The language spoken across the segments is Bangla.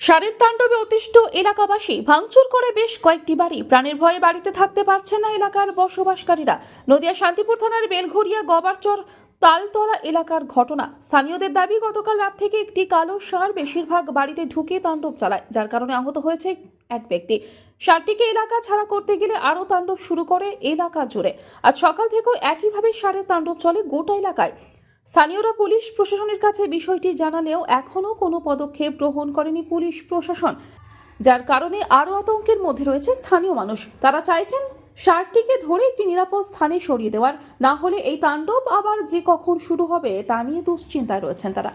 সারের তাণ্ডবে অতিষ্ঠ এলাকাবাসী ভাঙচুর করে বেশ কয়েকটি বাড়ি। প্রাণের ভয়ে বাড়িতে থাকতে পারছে না এলাকার বসবাসকারীরা। নদিয়া শান্তিপুর থানার বেলঘরিয়া গবারচর তালতলা এলাকার ঘটনা। স্থানীয়দের দাবি, গতকাল রাত থেকে একটি কালো ষাঁড় বেশিরভাগ বাড়িতে ঢুকে তাণ্ডব চালায়, যার কারণে আহত হয়েছে এক ব্যক্তি। ষাঁড়টিকে এলাকা ছাড়া করতে গেলে আরও তাণ্ডব শুরু করে এলাকা জুড়ে। আজ সকাল থেকেও একইভাবে ষাঁড়ের তাণ্ডব চলে গোটা এলাকায়। স্থানীয়রা পুলিশ প্রশাসনের কাছে বিষয়টি জানালেও এখনও কোনো পদক্ষেপ গ্রহণ করেনি পুলিশ প্রশাসন, যার কারণে আরও আতঙ্কের মধ্যে রয়েছে স্থানীয় মানুষ। তারা চাইছেন ষাঁড়টিকে ধরে একটি নিরাপদ স্থানে সরিয়ে দেওয়ার, না হলে এই তাণ্ডব আবার যে কখন শুরু হবে তা নিয়ে দুশ্চিন্তায় রয়েছেন তারা।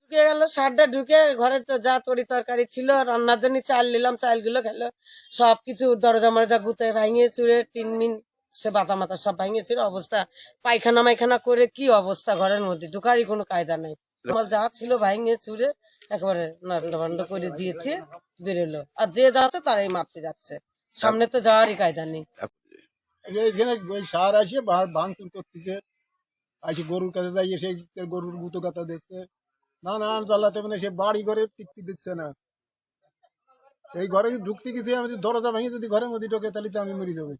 ঢুকে গেল সারটা ঢুকে ঘরে তো যা তরি তরকারি ছিল, রান্নার জন্য চাল নিলাম, চালগুলো খেলো। সব কিছু দরজা মরজা গুতে ভাঙিয়ে চুড়ে টিন মিন সে বাতা মাতা সব ভাঙিয়েছিল, অবস্থা, পায়খানা মাইখানা করে কি অবস্থা ঘরের মধ্যে? ঢুকারই কোনো কায়দা নাই। আমার যা ছিল ভাঙিয়ে চুড়ে একেবারে নান্ড করে দিয়েছে, বেরোলো। আর যে যাচ্ছে তারাই মারতে যাচ্ছে। সামনে তো যাওয়ারই কায়দা নেই। ওই সার আসে গরুর কাছে এসে গরুর দিচ্ছে। জ্বালাতে মানে সে বাড়ি ঘরে দিচ্ছে না। এই ঘরে ঢুকতে গেছি, আমি দরজা ভেঙে যদি ঘরের মধ্যে ঢোকে, তাহলে তো আমি মরে যাব।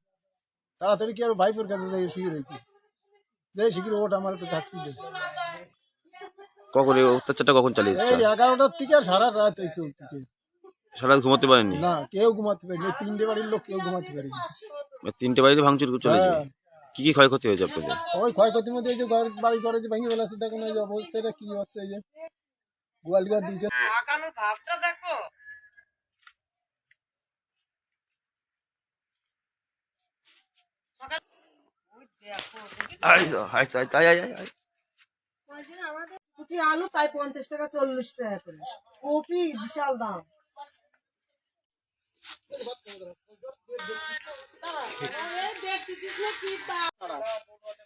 তাড়াতাড়ি কি আর ভাইপোর কাছে যাই শুয়ে রয়েছি? যাই শিখির ওটা আমার একটু থাকতে দে কখন এই অত্যাচারটা কখন চালিয়েছে এই এগারোটার থেকে আর সারা রাত এই চলতেছে। সারা রাত ঘুমাতে পারেনি না কেউ ঘুমাতে পারেনি। এই তিনটে বাড়ির লোক কেউ ঘুমাতে পারেনি। তিনটে বাড়িতে ভাঙচুর চলেছে হ্যাঁ। কি কি ক্ষয়ক্ষতি হয়েছে আপনাদের? ওই ক্ষয়ক্ষতির মধ্যে এই যে ঘর বাড়ি ঘরে যে ভেঙে ফেলাচ্ছে দেখুন এই যে অবস্থা এটা কি হচ্ছে এই যে। গোয়াল ঘর দিয়েছে ভাবটা দেখো। কুটি আলু তাই পঞ্চাশ টাকা চল্লিশ টাকা করে। কপি বিশাল দাম।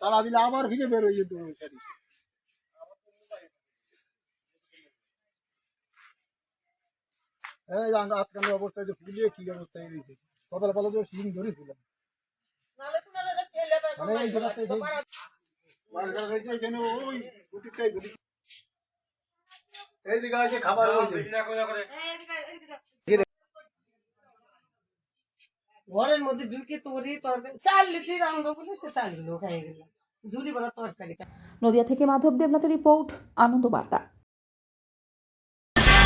তারা দিলে আবার ফিরে বের হয়ে যেত ওই শাড়ি। এই যে অবস্থা যে ফুলিয়ে কি অবস্থা হয়ে গেছে সকালে পালা তো শিং ধরেছিলাম। মানে এই জায়গাতে এই জায়গায় যে খাবার হয়েছে ঘরের মধ্যে ঢুকে তরি তরকারি চাল লিচি রান্না বলে সে চালগুলো খাই গেল ঝুড়ি বড় তরকারি। নদিয়া থেকে মাধব দেবনাথের রিপোর্ট আনন্দ বার্তা।